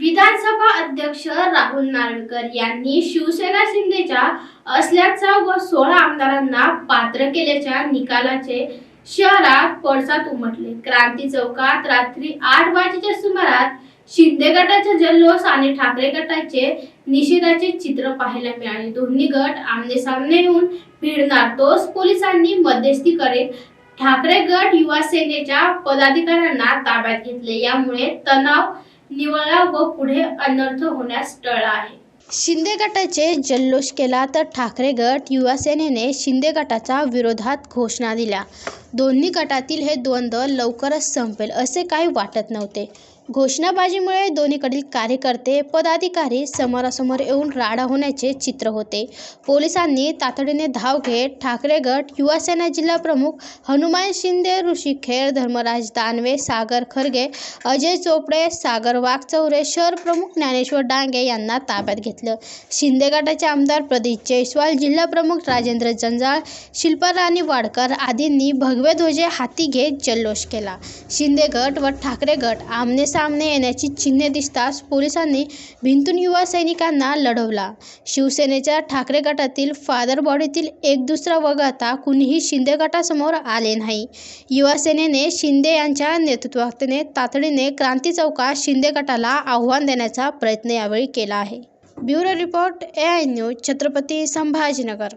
विधानसभा अध्यक्ष राहुल नार्वेकर यांनी शिवसेना शिंदेच्या असल्याचा व सोळा आमदारांना पात्र केल्याच्या निकालाचे शहरात पडसाद उमटले. क्रांती चौकात रात्री आठ वाजेच्या सुमारास शिंदे गटाचा जल्लोष आणि ठाकरे गटाचे निषेधाचे चित्र पाहायला मिळाले. दोन्ही गट आमने सामने येऊन भिडणार. तोच पोलिसांनी मध्यस्थी करीत ठाकरे गट युवा सेनेच्या पदाधिकाऱ्यांना ताब्यात घेतले. यामुळे तणाव निवळा व पुढे अनर्थ होण्यास टळला आहे. शिंदे गटाचे जल्लोष केला तर ठाकरे गट युवा सेनेने शिंदे गटाच्या विरोधात घोषणा दिल्या. दोन्ही गटातील हे द्वंद्व लवकरच संपेल असे काही वाटत नव्हते. घोषणाबाजीमुळे दोन्हीकडील कार्यकर्ते पदाधिकारी समोरासमोर येऊन राडा होण्याचे चित्र होते. पोलिसांनी तातडीने धाव घेत ठाकरे गट युवासेना जिल्हाप्रमुख हनुमान शिंदे ऋषिखेर धर्मराज दानवे सागर खरगे अजय चोपडे सागर वाघचौरे शहर प्रमुख ज्ञानेश्वर डांगे यांना ताब्यात घेतलं. शिंदे गटाचे आमदार प्रदीप जयस्वाल जिल्हाप्रमुख राजेंद्र जंजाळ शिल्पा राणी वाडकर आदींनी भग भगवे ध्वजे हाती घेत जल्लोष केला. शिंदे गट व ठाकरे गट आमने सामने येण्याची चिन्हे दिसताच पोलिसांनी भिंतून युवा सैनिकांना लढवला. शिवसेनेच्या ठाकरे गटातील फादर बॉडीतील एक दुसरा वगळता कुणीही शिंदे गटासमोर आले नाही. युवा सेनेने शिंदे यांच्या नेतृत्वाने तातडीने क्रांती चौकात शिंदे गटाला आव्हान देण्याचा प्रयत्न यावेळी केला आहे. Bureau report A I news Chhatrapati Sambhajinagar.